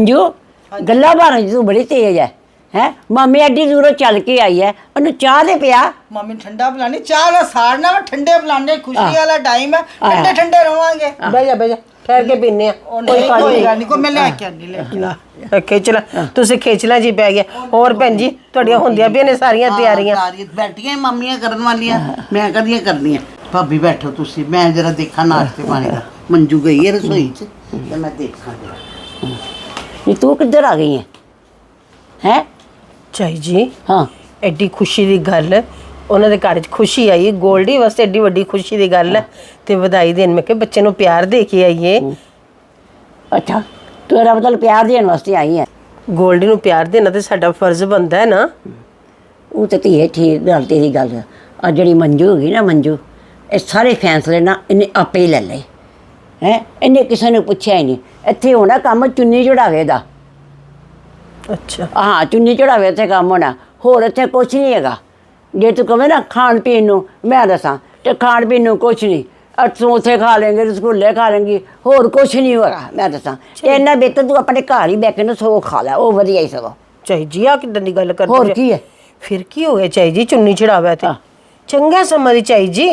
ਜੋ ਗੱਲਾਂ ਬਾਰਾਂ ਤੂੰ ਬੜੀ ਤੇਜ਼ ਹੈ ਹੈ? ਮਾਮੀ ਐਡੀ ਦੂਰੋਂ ਚੱਲ ਕੇ ਆਈ ਹੈ ਉਹਨੂੰ ਚਾਹ ਦੇ ਪਿਆ। ਮਾਮੀ ਨੂੰ ਠੰਡਾ ਪਿਲਾਣੀ ਚਾਹ ਨਾਲ ਸਾੜਨਾ ਵਾ ਠੰਡੇ ਪਿਲਾਣੇ ਖੁਸ਼ੀ ਵਾਲਾ ਟਾਈਮ ਹੈ ਠੰਡੇ ਠੰਡੇ ਰਵਾਂਗੇ। ਬਹਿ ਜਾ ਬਹਿ ਜਾ। ਠਹਿਰ ਕੇ ਪੀਨੇ ਆ। ਉਹ ਨਹੀਂ ਕੋਈ ਗੱਲ ਨਹੀਂ ਕੋਈ ਮੈਂ ਲੈ ਕੇ ਆਣੀ ਲੈ ਕੇ ਲਾ ਖਿੱਚ ਲੈ ਤੁਸੀਂ ਖਿੱਚ ਲੈ ਜੀ ਪੈ ਗਿਆ। ਹੋਰ ਭੈਣ ਜੀ ਤੁਹਾਡੀਆਂ ਹੁੰਦੀਆਂ ਵੀ ਨੇ ਸਾਰੀਆਂ ਤਿਆਰੀਆਂ। ਸਾਰੀਆਂ ਬੈਠੀਆਂ ਹੀ ਮੰਮੀਆਂ ਕਰਨ ਵਾਲੀਆਂ। ਮੈਂ ਕਦੀਆਂ ਕਰਨੀਆਂ। ਭਾਬੀ ਬੈਠੋ ਤੁਸੀਂ ਮੈਂ ਜਰਾ ਦੇਖਾਂ ਨਾਸ਼ਤੇ ਪਾਣੀ ਦਾ। ਮੰਜੂ ਗਈ ਹੈ ਰਸੋਈ 'ਚ ਤੇ ਮੈਂ ਦੇਖਾਂ ਜਰਾ। ਨਹੀਂ ਤੂੰ ਕਿੱਧਰ ਆ ਗਈ ਹੈ? ਹੈ? ਚਾਈ ਜੀ ਹਾਂ। ਐਡੀ ਖੁਸ਼ੀ ਦੀ ਗੱਲ ਉਹਨਾਂ ਦੇ ਘਰ 'ਚ ਖੁਸ਼ੀ ਆਈ। ਗੋਲਡੀ ਵਾਸਤੇ ਐਡੀ ਵੱਡੀ ਖੁਸ਼ੀ ਦੀ ਗੱਲ ਹੈ ਤੇ ਵਧਾਈ ਦੇਣ। ਮੈਂ ਕਿ ਬੱਚੇ ਨੂੰ ਪਿਆਰ ਦੇ ਕੇ ਆਈਏ। ਅੱਛਾ ਤੂੰ ਇਹਦਾ ਮਤਲਬ ਪਿਆਰ ਦੇਣ ਵਾਸਤੇ ਆਈ ਹੈ। ਗੋਲਡੀ ਨੂੰ ਪਿਆਰ ਦੇਣਾ ਤੇ ਸਾਡਾ ਫਰਜ਼ ਬਣਦਾ ਹੈ ਨਾ। ਉਹ ਤੇ ਧੀਏ ਠੀਕ ਗੱਲ ਤੇਰੀ ਗੱਲ। ਆ ਜਿਹੜੀ ਮੰਜੂ ਹੈਗੀ ਨਾ ਮੰਜੂ ਇਹ ਸਾਰੇ ਫੈਸਲੇ ਨਾ ਇਹਨੇ ਆਪੇ ਹੀ ਲੈ ਲਏ। ਹੈ? ਇਹਨੇ ਕਿਸੇ ਨੂੰ ਪੁੱਛਿਆ ਹੀ ਨਹੀਂ। ਇੱਥੇ ਹੋਣਾ ਕੰਮ ਚੁੰਨੀ ਚੜਾਵੇ ਦਾ। ਅੱਛਾ। ਹਾਂ ਚੁੰਨੀ ਚੜਾਵੇ ਤੇ ਕੰਮ ਹੋਣਾ। ਹੋਰ ਇੱਥੇ ਕੁਝ ਨਹੀਂ ਹੈਗਾ। ਜੇ ਤੂੰ ਕਵੇਂ ਨਾ ਖਾਣ ਪੀਣ ਨੂੰ ਮੈਂ ਦੱਸਾਂ ਤੇ ਖਾਣ ਪੀਣ ਨੂੰ ਕੁਝ ਨਹੀਂ। ਅਤੋਂ ਉੱਥੇ ਖਾ ਲੇਂਗੇ ਸਕੂਲੇ ਖਾ ਲੇਂਗੀ ਹੋਰ ਕੁਝ ਨਹੀਂ ਹੋਗਾ ਮੈਂ ਦੱਸਾਂ। ਤੇ ਇੰਨਾ ਬਿਹਤਰ ਤੂੰ ਆਪਣੇ ਘਰ ਹੀ ਬੈ ਕੇ ਨਾ ਸੋ ਖਾ ਲੈ ਉਹ ਵਧੀਆ ਹੀ ਸਗੋਂ। ਚਾਈ ਜੀ ਆ ਕਿਦਾਂ ਦੀ ਗੱਲ ਕਰਦੇ ਹੋਰ ਜੇ? ਕੀ ਹੈ? ਫਿਰ ਕੀ ਹੋ ਗਿਆ ਚਾਈ ਜੀ ਚੁੰਨੀ ਚੜਾਵਾ ਤੇ। ਚੰਗਾ ਸਮਾਂ ਦੀ ਚਾਈ ਜੀ।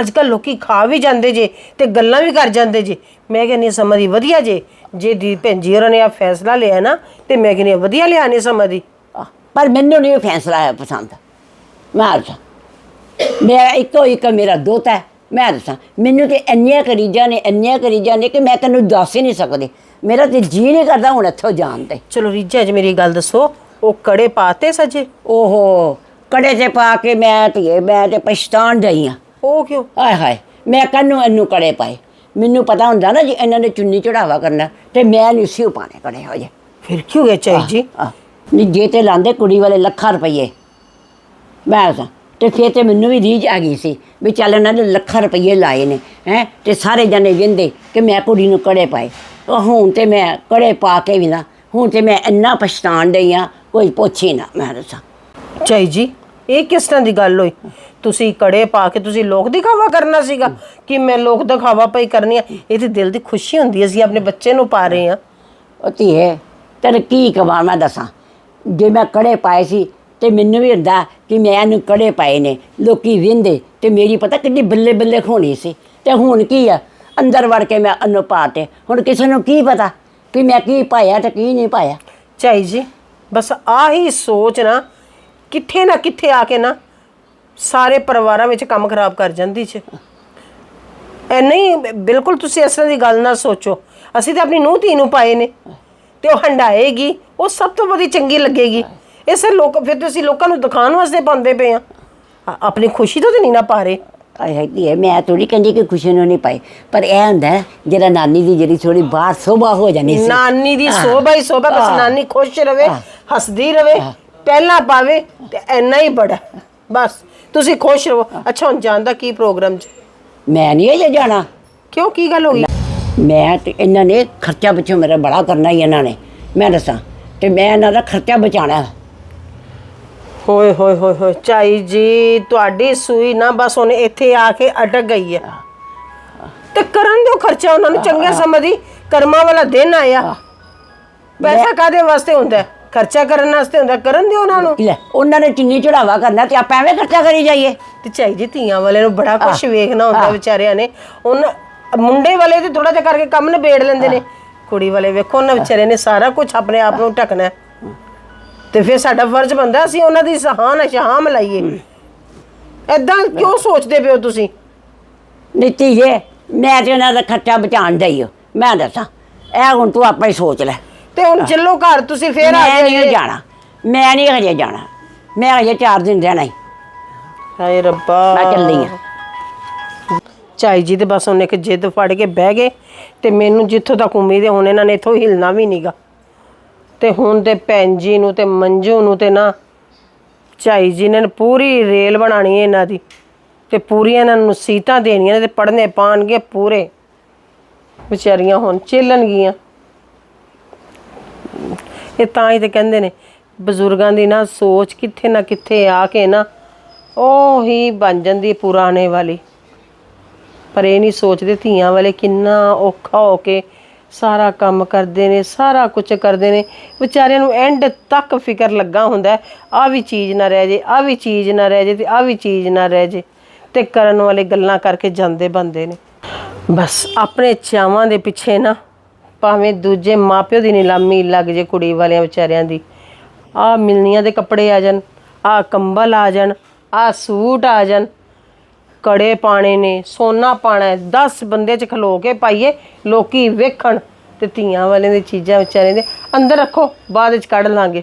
ਅੱਜ ਕੱਲ ਲੋਕੀ ਖਾ ਵੀ ਜਾਂਦੇ ਜੇ ਤੇ ਗੱਲਾਂ ਵੀ ਕਰ ਜਾਂਦੇ ਜੇ। ਮੈਂ ਕਹਿੰਦੀ ਹਾਂ ਸਮਾਂ ਦੀ ਵਧੀਆ ਜੇ। ਜੇ ਦੀ ਭੈਣ ਜੀ ਹੋਰਾਂ ਨੇ ਆ ਫੈਸਲਾ ਲਿਆ ਨਾ ਤੇ ਮੈਂ ਕਹਿੰਦੀ ਹਾਂ ਵਧੀਆ ਲਿਆ ਨੇ ਸਮਾਂ ਦੀ। ਆਹ, ਪਰ ਮੈਨੂੰ ਨਹੀਂ ਇਹ ਫੈਸਲਾ ਹੈ ਪਸੰਦ। ਮੈਂ ਦੱਸਾਂ। ਮੇਰਾ ਇੱਕੋ ਇੱਕ ਮੇਰਾ ਦੋਤਾ ਹੈ। ਮੈਂ ਦੱਸਾਂ ਮੈਨੂੰ ਤੇ ਇੰਨੀਆਂ ਕਰੀਜਾਂ ਨੇ ਇੰਨੀਆਂ ਕਰੀਜਾਂ ਨੇ ਕਿ ਮੈਂ ਤੈਨੂੰ ਦੱਸ ਹੀ ਨਹੀਂ ਸਕਦੀ। ਮੇਰਾ ਤੇ ਜੀ ਨਹੀਂ ਕਰਦਾ ਹੁਣ ਇੱਥੋਂ ਜਾਣ ਤੇ। ਚਲੋ ਰੀਜਾ ਜੀ ਮੇਰੀ ਗੱਲ ਦੱਸੋ ਉਹ ਕੜੇ ਪਾਤੇ ਸਜੇ? ਓਹੋ ਕੜੇ ਤੇ ਪਾ ਕੇ ਮੈਂ ਧੀਏ ਮੈਂ ਤੇ ਪਛਤਾਣ ਰਹੀ ਆ। ਉਹ ਕਿਉਂ? ਆਏ ਹਾਏ ਮੈਂ ਕੰਨੂ ਇਹਨੂੰ ਕੜੇ ਪਾਏ? ਮੈਨੂੰ ਪਤਾ ਹੁੰਦਾ ਨਾ ਜੀ ਇਹਨਾਂ ਨੇ ਚੁੰਨੀ ਚੜਾਵਾ ਕਰਨਾ ਤੇ ਮੈਂ ਨਹੀਂ ਸੀ ਪਾਣੇ ਕੜੇ ਹੋ ਜੇ ਫਿਰ ਕੀ ਹੋ ਗਿਆ ਚਾਈ ਜੀ? ਨਹੀਂ ਜੇ ਤੇ ਲਾਂਦੇ ਕੁੜੀ ਵਾਲੇ ਲੱਖਾਂ ਰੁਪਏ ਦੱਸਾਂ ਤੇ ਫਿਰ ਤੇ ਮੈਨੂੰ ਵੀ ਰੀਝ ਆ ਗਈ ਸੀ ਵੀ ਚੱਲ ਇਹਨਾਂ ਨੇ ਲੱਖਾਂ ਰੁਪਏ ਲਾਏ ਨੇ ਹੈ ਤੇ ਸਾਰੇ ਜਣੇ ਵਿੰਦੇ ਕਿ ਮੈਂ ਕੁੜੀ ਨੂੰ ਕੜੇ ਪਾਏ। ਉਹ ਹੁਣ ਤੇ ਮੈਂ ਕੜੇ ਪਾ ਕੇ ਵੀ ਨਾ ਹੁਣ ਤੇ ਮੈਂ ਇੰਨਾ ਪਛਤਾਣ ਡਈ ਆ ਕੋਈ ਪੁੱਛੇ ਨਾ ਮੈਂ ਦੱਸਾਂ। ਚਾਈ ਜੀ ਇਹ ਕਿਸ ਤਰ੍ਹਾਂ ਦੀ ਗੱਲ ਹੋਈ? ਤੁਸੀਂ ਕੜੇ ਪਾ ਕੇ ਤੁਸੀਂ ਲੋਕ ਦਿਖਾਵਾ ਕਰਨਾ ਸੀਗਾ? ਕਿ ਮੈਂ ਲੋਕ ਦਿਖਾਵਾ ਪਈ ਕਰਨੀ ਆ? ਇਹ ਤੇ ਦਿਲ ਦੀ ਖੁਸ਼ੀ ਹੁੰਦੀ ਹੈ ਅਸੀਂ ਆਪਣੇ ਬੱਚੇ ਨੂੰ ਪਾ ਰਹੇ ਆ। ਉਹ ਧੀਏ ਤੈਨੂੰ ਕੀ ਕਵਾਂ ਮੈਂ ਦੱਸਾਂ। ਜੇ ਮੈਂ ਕੜੇ ਪਾਏ ਸੀ ਤੇ ਮੈਨੂੰ ਵੀ ਹੁੰਦਾ ਕਿ ਮੈਂ ਇਹਨੂੰ ਕੜੇ ਪਾਏ ਨੇ, ਲੋਕੀ ਵਿੰਦੇ ਤੇ ਮੇਰੀ ਪਤਾ ਕਿੰਨੀ ਬੱਲੇ ਬੱਲੇ ਹੋਣੀ ਸੀ। ਤੇ ਹੁਣ ਕੀ ਆ? ਅੰਦਰ ਵੜ ਕੇ ਮੈਂ ਅੰਨੋ ਪਾਤੇ ਹੁਣ ਕਿਸੇ ਨੂੰ ਕੀ ਪਤਾ ਕਿ ਮੈਂ ਕੀ ਪਾਇਆ ਤੇ ਕੀ ਨਹੀਂ ਪਾਇਆ। ਚਾਈ ਜੀ, ਬਸ ਆਹੀ ਸੋਚ ਨਾ, ਕਿੱਥੇ ਨਾ ਕਿੱਥੇ ਆ ਕੇ ਨਾ ਸਾਰੇ ਪਰਿਵਾਰਾਂ ਵਿੱਚ ਕੰਮ ਖਰਾਬ ਕਰ ਜਾਂਦੀ ਚ ਐ ਨਹੀਂ, ਬਿਲਕੁਲ ਤੁਸੀਂ ਇਸ ਤਰ੍ਹਾਂ ਦੀ ਗੱਲ ਨਾ ਸੋਚੋ, ਅਸੀਂ ਤਾਂ ਆਪਣੀ ਨੂੰਹ ਧੀ ਨੂੰ ਪਾਏ ਨੇ ਤੇ ਉਹ ਹੰਡਾਏਗੀ, ਉਹ ਸਭ ਤੋਂ ਵਧੀ ਚੰਗੀ ਲੱਗੇਗੀ। ਇਸੇ ਲੋਕ ਫਿਰ ਤੁਸੀਂ ਲੋਕਾਂ ਨੂੰ ਦਿਖਾਉਣ ਵਾਸਤੇ ਪਾਉਂਦੇ ਪਏ ਆ ਆ- ਆਪਣੀ ਖੁਸ਼ੀ ਤੋਂ ਤੇ ਨਹੀਂ ਨਾ ਪਾ ਰਹੇ ਆਏ ਹੈ ਧੀਏ ਮੈਂ ਥੋੜੀ ਕਹਿੰਦੀ ਕਿ ਖੁਸ਼ੀ ਨੂੰ ਨਹੀਂ ਪਾਈ ਪਰ ਇਹ ਹੁੰਦਾ ਹੈ, ਜਿਹੜਾ ਨਾਨੀ ਦੀ ਜਿਹੜੀ ਥੋੜੀ ਬਾਹਰ ਸੋਭਾ ਹੋ ਜਾਣੀ ਸੀ ਨਾਨੀ ਦੀ ਹਾਂ। ਸੋਭਾ ਹੀ ਸੋਭਾ ਬਸ ਹਾਂ। ਨਾਨੀ ਖੁਸ਼ ਰਵੇ ਹਾਂ। ਹੱਸਦੀ ਰਵੇ ਪਹਿਲਾਂ ਪਾਵੇ ਤੇ ਐਨਾ ਹੀ ਬੜਾ ਬਸ ਤੁਸੀਂ ਖੁਸ਼ ਰਹੋ ਅੱਛਾ ਹੁਣ ਜਾਣ ਦਾ ਕੀ ਪ੍ਰੋਗਰਾਮ ਚ ਮੈਂ ਨਹੀਂ ਇਹ ਜਾਣਾ ਕਿਉਂ ਕੀ ਗੱਲ ਹੋ ਗਈ ਮੈਂ ਤੇ ਇਹਨਾਂ ਨੇ ਖਰਚਾ ਪਿੱਛੋਂ ਮੇਰਾ ਬੜਾ ਕਰਨਾ ਹੀ ਇਹਨਾਂ ਨੇ ਮੈਂ ਦੱਸਾਂ ਤੇ ਮੈਂ ਇਹਨਾਂ ਦਾ ਖਰਚਾ ਬਚਾਉਣਾ ਹੈ। ਹੋਏ ਹੋਏ ਹੋਏ ਹੋਏ। ਚਾਈ ਜੀ ਤੁਹਾਡੀ ਸੂਈ ਨਾ ਬਸ ਉਹਨੇ ਇੱਥੇ ਆ ਕੇ ਅਟਕ ਗਈ ਹੈ ਤੇ ਕਰਨ ਦਿਓ ਖਰਚਾ ਉਹਨਾਂ ਨੂੰ ਚੰਗੇ ਸਮਝਦੀ ਕਰਮਾਂ ਵਾਲਾ ਦਿਨ ਆਇਆ। ਪੈਸਾ ਕਾਦੇ ਵਾਸਤੇ ਹੁੰਦਾ ਹੈ? ਖਰਚਾ ਕਰਨ ਵਾਸਤੇ ਹੁੰਦਾ ਕਰਨ ਦਿਓ ਉਹਨਾਂ ਨੂੰ। ਲੈ ਉਹਨਾਂ ਨੇ ਚੁੰਨੀ ਚੜਾਵਾ ਕਰਨਾ ਤੇ ਆਪਾਂ ਐਵੇਂ ਖਰਚਾ ਕਰੀ ਜਾਈਏ। ਤੇ ਚਾਈ ਜੀ ਧੀਆਂ ਵਾਲੇ ਨੂੰ ਬੜਾ ਕੁਝ ਵੇਖਣਾ ਹੁੰਦਾ। ਵਿਚਾਰਿਆਂ ਨੇ। ਉਹਨਾਂ ਮੁੰਡੇ ਵਾਲੇ ਤੇ ਥੋੜਾ ਜਿਹਾ ਕਰਕੇ ਕੰਮ ਨਿਬੇੜ ਲੈਂਦੇ ਨੇ। ਕੁੜੀ ਵਾਲੇ ਵੇਖੋ ਉਹਨਾਂ ਵਿਚਾਰੇ ਨੇ ਸਾਰਾ ਕੁਝ ਆਪਣੇ ਆਪ ਨੂੰ ਢਕਣਾ ਹੈ। ਤੇ ਫਿਰ ਸਾਡਾ ਫਰਜ਼ ਬਣਦਾ ਅਸੀਂ ਉਹਨਾਂ ਦੀ ਸਹਾਨ ਸ਼ਹਾਮ ਲਾਈਏ। ਐਦਾਂ ਕਿਉਂ ਸੋਚਦੇ ਪਿਓ ਤੁਸੀਂ? ਨੀਤੀ ਜੇ ਮੈਂ ਤੇ ਉਹਨਾਂ ਦਾ ਖਰਚਾ ਬਚਾਉਣ ਦਈ ਮੈਂ ਦੱਸਾਂ ਇਹ ਹੁਣ ਤੂੰ ਆਪੇ ਹੀ ਸੋਚ ਲੈ। ਤੇ ਹੁਣ ਚੱਲੋ ਘਰ ਤੁਸੀਂ ਫੇਰ ਆ ਮੈਂ ਨਹੀਂ ਜਾਣਾ ਮੈਂ ਨਹੀਂ ਹਜੇ ਜਾਣਾ ਮੈਂ ਹਜੇ 4 ਦਿਨ ਰਹਿਣਾ ਹੀ ਹਾਏ ਰੱਬਾ। ਮੈਂ ਚੱਲੀ ਆ। ਚਾਈ ਜੀ ਤੇ ਬਸ ਉਹਨੇ ਇੱਕ ਜਿੱਦ ਫੜ ਕੇ ਬਹਿ ਗਏ ਤੇ ਮੈਨੂੰ ਜਿੱਥੋਂ ਤੱਕ ਉਮੀਦ ਹੈ ਹੁਣ ਇਹਨਾਂ ਨੇ ਇਥੋਂ ਹਿਲਣਾ ਵੀ ਨਹੀਂਗਾ ਤੇ ਹੁਣ ਤੇ ਭੈਣ ਜੀ ਨੂੰ ਤੇ ਮੰਜੂ ਨੂੰ ਤੇ ਨਾ ਚਾਈ ਜੀ ਨੇ ਪੂਰੀ ਰੇਲ ਬਣਾਣੀ ਹੈ ਇਹਨਾਂ ਦੀ ਤੇ ਪੂਰੀਆਂ ਇਹਨਾਂ ਨੂੰ ਸੀਟਾਂ ਦੇਣੀਆਂ ਨੇ ਤੇ ਪੜਨੇ ਪਾਣਗੇ ਪੂਰੇ। ਵਿਚਾਰੀਆਂ ਹੁਣ ਚੇਲਣਗੀਆਂ। ਇਹ ਤਾਂ ਹੀ ਤੇ ਕਹਿੰਦੇ ਨੇ, ਬਜ਼ੁਰਗਾਂ ਦੀ ਨਾ ਸੋਚ ਕਿੱਥੇ ਨਾ ਕਿੱਥੇ ਆ ਕੇ ਨਾ ਉਹ ਹੀ ਬਣ ਜਾਂਦੀ ਪੁਰਾਣੇ ਵਾਲੀ। ਪਰ ਇਹ ਨਹੀਂ ਸੋਚਦੇ ਧੀਆਂ ਵਾਲੇ ਕਿੰਨਾ ਔਖਾ ਹੋ ਕੇ ਸਾਰਾ ਕੰਮ ਕਰਦੇ ਨੇ, ਸਾਰਾ ਕੁਝ ਕਰਦੇ ਨੇ। ਵਿਚਾਰਿਆਂ ਨੂੰ ਐਂਡ ਤੱਕ ਫਿਕਰ ਲੱਗਾ ਹੁੰਦਾ ਆ ਵੀ ਚੀਜ਼ ਨਾ ਰਹਿ ਜੇ ਆ ਵੀ ਚੀਜ਼ ਨਾ ਰਹਿ ਜੇ ਤੇ ਆ ਵੀ ਚੀਜ਼ ਨਾ ਰਹਿ ਜੇ ਤੇ ਕਰਨ ਵਾਲੇ ਗੱਲਾਂ ਕਰਕੇ ਜਾਂਦੇ ਬੰਦੇ ਨੇ। ਬਸ ਆਪਣੇ ਚਾਵਾਂ ਦੇ ਪਿੱਛੇ ਨਾ ਭਾਵੇਂ ਦੂਜੇ ਮਾਪਿਓ ਦੀ ਨਿਲਾਮੀ ਲੱਗ ਜੇ ਕੁੜੀ ਵਾਲਿਆਂ ਵਿਚਾਰਿਆਂ ਦੀ ਆ ਮਿਲਨੀਆਂ ਦੇ ਕੱਪੜੇ ਆ ਜਾਣ ਆ ਕੰਬਲ ਆ ਜਾਣ ਆ ਸੂਟ ਆ ਜਾਣ ਕੜੇ ਪਾਣੇ ਨੇ, ਸੋਨਾ ਪਾਣਾ 10 ਬੰਦੇ ਚ ਖਲੋ ਕੇ ਪਾਈਏ, ਲੋਕੀ ਵੇਖਣ ਤੇ ਧੀਆਂ ਵਾਲੇ ਦੀ ਚੀਜ਼ਾਂ ਵਿਚਾਰੇ ਦੇ ਅੰਦਰ ਰੱਖੋ, ਬਾਅਦ ਵਿੱਚ ਕੱਢ ਲਾਂਗੇ।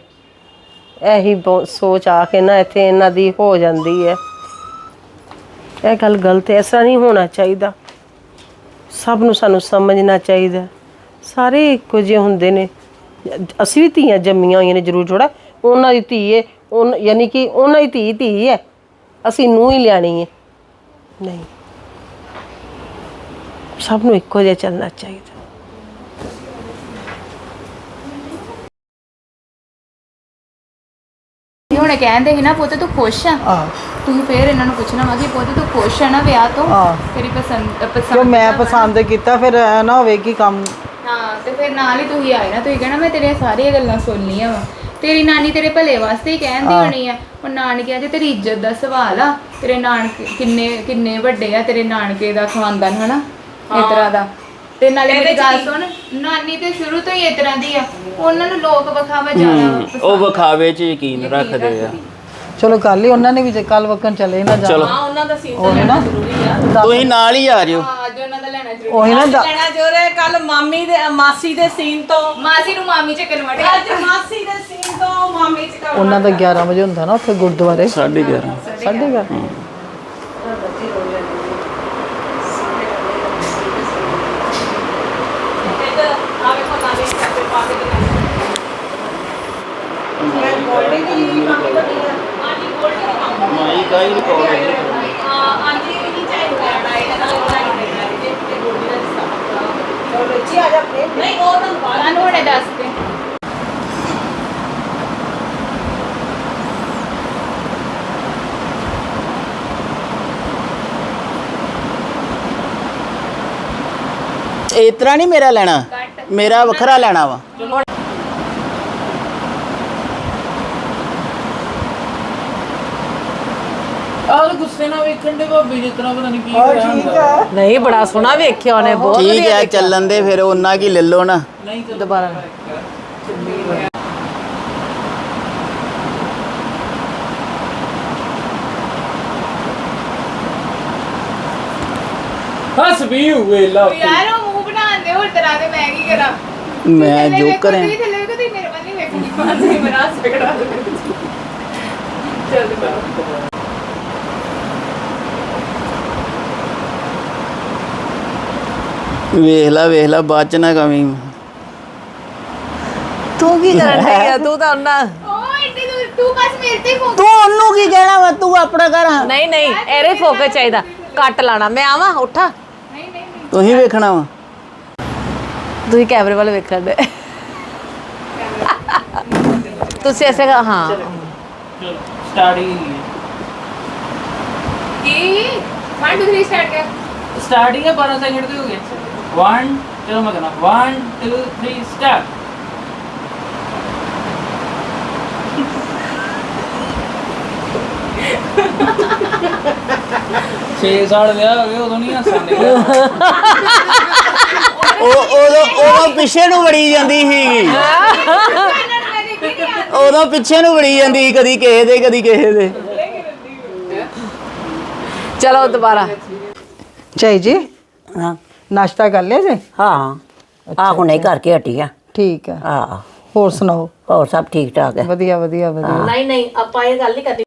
ਇਹੀ ਬਹੁ- ਸੋਚ ਆ ਕੇ ਨਾ ਇੱਥੇ ਇਹਨਾਂ ਦੀ ਹੋ ਜਾਂਦੀ ਹੈ। ਇਹ ਗੱਲ ਗਲਤ ਹੈ, ਇਸ ਨਹੀਂ ਹੋਣਾ ਚਾਹੀਦਾ। ਸਭ ਨੂੰ ਸਾਨੂੰ ਸਮਝਣਾ ਚਾਹੀਦਾ। ਸਾਰੇ ਇੱਕੋ ਜਿਹੇ ਹੁੰਦੇ ਨੇ। ਅਸੀਂ ਵੀ ਧੀਆਂ ਜੰਮੀਆਂ ਹੋਈਆਂ ਨੇ ਜ਼ਰੂਰ ਥੋੜਾ ਉਹਨਾਂ ਦੀ ਧੀ ਹੈ ਉਹ ਯਾਨੀ ਕਿ ਉਹਨਾਂ ਦੀ ਧੀ ਧੀ ਹੈ। ਅਸੀਂ ਨੂੰ ਹੀ ਲਿਆਣੀ ਹੈ ਨਹੀਂ। ਸਭ ਨੂੰ ਇੱਕੋ ਜਿਹਾ ਚੱਲਣਾ ਚਾਹੀਦਾ। ਹੁਣ ਕਹਿੰਦੇ ਸੀ ਨਾ ਪੁੱਤ ਤੂੰ ਖੁਸ਼ ਆ। ਆ ਤੁਸੀਂ ਫੇਰ ਇਹਨਾਂ ਨੂੰ ਪੁੱਛਣਾ ਵਾ ਕਿ ਪੁੱਤ ਤੂੰ ਖੁਸ਼ ਆ ਨਾ ਵਿਆਹ ਤੋਂ? ਹਾਂ। ਤੇਰੀ ਪਸੰਦ ਜੋ ਪਸੰਦ ਮੈਂ ਪਸੰਦ ਕੀਤਾ ਫਿਰ ਐ ਨਾ ਹੋਵੇ ਕਿ ਕੰਮ ਹਾਂ ਤੇ ਫਿਰ ਨਾਲ ਹੀ ਤੁਸੀਂ ਆਏ ਨਾ। ਤੁਸੀਂ ਕਹਿਣਾ ਮੈਂ ਤੇਰੀਆਂ ਸਾਰੀਆਂ ਗੱਲਾਂ ਸੁਣ ਲਈਆਂ ਵਾ। ਤੇਰੀ ਨਾਨੀ ਤੇਰੇ ਭਲੇ ਵਾਸਤੇ ਹੀ ਕਹਿੰਦੀ ਹੋਣੀ ਆ। ਉਹ ਨਾਨਕਿਆਂ 'ਚ ਤੇਰੀ ਇੱਜ਼ਤ ਦਾ ਸਵਾਲ ਆ ਤੇਰੇ ਨਾਨਕੇ ਕਿੰਨੇ ਕਿੰਨੇ ਵੱਡੇ ਆ ਤੇਰੇ ਨਾਨਕੇ ਦਾ ਖਾਨਦਾਨ ਹਨਾ? ਇਸ ਤਰ੍ਹਾਂ ਦਾ। ਤੇ ਨਾਲੇ ਮੇਰੀ ਗੱਲ ਸੁਣ ਨਾਨੀ ਤੇ ਸ਼ੁਰੂ ਤੋਂ ਹੀ ਇਸ ਤਰ੍ਹਾਂ ਦੀ ਆ। ਉਹਨਾਂ ਨੂੰ ਲੋਕ ਵਿਖਾਵਾ ਜ਼ਿਆਦਾ। ਉਹ ਵਿਖਾਵੇ 'ਚ ਯਕੀਨ ਰੱਖਦੇ ਆ। ਚਲੋ ਕੱਲ ਹੀ ਉਹਨਾਂ ਨੇ ਵੀ ਜੇ ਕੱਲ ਵਕਨ ਚਲੇ ਨਾ ਜਾ ਚਲੋ। ਉਹਨਾਂ ਦਾ ਸੀਜ਼ਨ ਲੈਣਾ ਜ਼ਰੂਰੀ ਆ। ਤੁਸੀਂ ਨਾਲ ਹੀ ਆ ਜਿਓ। ਹਾਂ ਅੱਜ ਉਹਨਾਂ ਦਾ ਲੈਣਾ ਜ਼ਰੂਰੀ ਉਹੀ ਨਾ ਦਾ- ਕਹਿਣਾ ਜੋਰੇ ਕੱਲ ਮਾਮੀ ਦੇ ਮਾਸੀ ਦੇ ਸੀਨ ਤੋਂ। ਮਾਸੀ ਨੂੰ ਮਾਮੀ ਚ ਕਨਵਰਟ ਅੱਜ ਮਾਸੀ ਦੇ ਸੀਨ ਤੋਂ ਮਾਮੀ ਚ ਉਹਨਾਂ ਦਾ 11 ਵਜੇ ਹੁੰਦਾ ਨਾ ਉੱਥੇ ਗੁਰਦੁਆਰੇ। 11:30 ਸਾਢੇ ਘਰ ਆਵੇ ਕੋ ਨਾਲੇ ਚੱਪੇ ਪਾ ਕੇ ਦਿਖਾਈ ਮਾਈ ਕਾਈ ਰਿਕਾਰਡ ਆਂਜੀ ਨਹੀਂ ਚਾਹੀ ਲੈਣਾ ਹੈ ਨਾ ਲਾਈ ਦੇਣਾ ਜੇ ਤੇ ਗੋਲੀ ਦਾ ਹਿੱਸਾ ਚਲੋ ਜੀ ਆ ਜਾ ਨਹੀਂ ਨਹੀਂ ਬੜਾ ਸੋਹਣਾ ਵੇਖਿਆ ਉਹਨੇ ਬਹੁਤ ਠੀਕ ਹੈ ਚੱਲਣ ਦੇ ਫਿਰ ਉਹਨਾਂ ਕੀ ਲੈ ਲਓ ਨਾ। ਦੁਬਾਰਾ। ਹੱਸ ਵੀ ਹੋਏ ਲਾ ਯਾਰ ਉਹ ਮੂੰਹ ਬਣਾਉਂਦੇ ਹੋਰ ਤਰ੍ਹਾਂ ਦੇ ਮੈਂ ਕੀ ਕਰਾਂ? ਮੈਂ ਜੋਕਰ ਹਾਂ ਹਾਂ ਤੁਸੀਂ ਥੱਲੇ ਵੇਖੋ ਤੁਸੀਂ ਮੇਰੇ ਵੱਲ ਨਹੀਂ ਵੇਖਣੀ। ਮਾਸੀ ਮੇਰਾ ਸਗੜਾ ਚੱਲ ਬਾਬਾ ਵੇਖ ਲੈ ਵੇਖ ਲੈ ਬਾਅਦ ਚ ਨਾ ਕਵੀ। ਤੂੰ ਕੀ ਕਰਨ ਰਹੀ ਤੂੰ ਤਾਂ ਉਹਨਾਂ ਤੂੰ ਕੀ ਕਹਿਣਾ ਵਾ? ਤੂੰ ਆਪਣਾ ਕਰ ਨਹੀਂ ਨਹੀਂ ਐਰੇ ਫੋਕਸ ਚਾਹੀਦਾ। ਕੱਟ ਲਾਣਾ ਮੈਂ ਆਵਾਂ ਉੱਠਾ। ਨਹੀਂ ਨਹੀਂ ਤੁਸੀਂ ਕੈਮਰੇ ਵੱਲ ਵੇਖਣ ਦੇ। ਤੁਸੀਂ ਐਸੇ ਹਾਂ। ਚਲੋ ਸਟਾਰਟ ਕੀ? 1 2 3 ਸਟਾਰਟ ਕਰ ਸਟਾਰਟਿੰਗ ਹੈ 12 ਸੈਕਿੰਡ ਤੇ ਹੋ ਗਿਆ। ஒன் திரும்ப கணம் ஒன் டூ த்ரீ ஸ்டார்ட் ਛੇ ਸਾਲ ਵਿਆਹ ਹੋ ਗਏ ਉਦੋਂ ਨਹੀਂ ਹੱਸਦੇ ਉਹ ਉਦੋਂ ਉਦੋਂ ਪਿੱਛੇ ਨੂੰ ਵੜੀ ਜਾਂਦੀ ਸੀ। ਉਦੋਂ ਪਿੱਛੇ ਨੂੰ ਵੜੀ ਜਾਂਦੀ ਸੀ ਕਦੀ ਕਿਸੇ ਦੇ ਕਦੀ ਕਿਸੇ ਦੇ। ਚਲੋ ਦੁਬਾਰਾ। ਜੈ ਜੀ। ਹਾਂ। ਨਾਸ਼ਤਾ ਕਰ ਲਿਆ ਜੇ? ਹਾਂ। ਆ ਹੁਣੇ ਕਰਕੇ ਹਟੀ ਆ। ਠੀਕ ਹੈ ਹਾਂ। ਹੋਰ ਸੁਣਾਓ? ਹੋਰ ਸਭ ਠੀਕ ਠਾਕ ਹੈ ਵਧੀਆ ਵਧੀਆ। ਵਧੀਆ ਨਹੀਂ ਨਹੀਂ ਆਪਾਂ ਇਹ ਗੱਲ ਨਹੀਂ ਕਰਨੀ।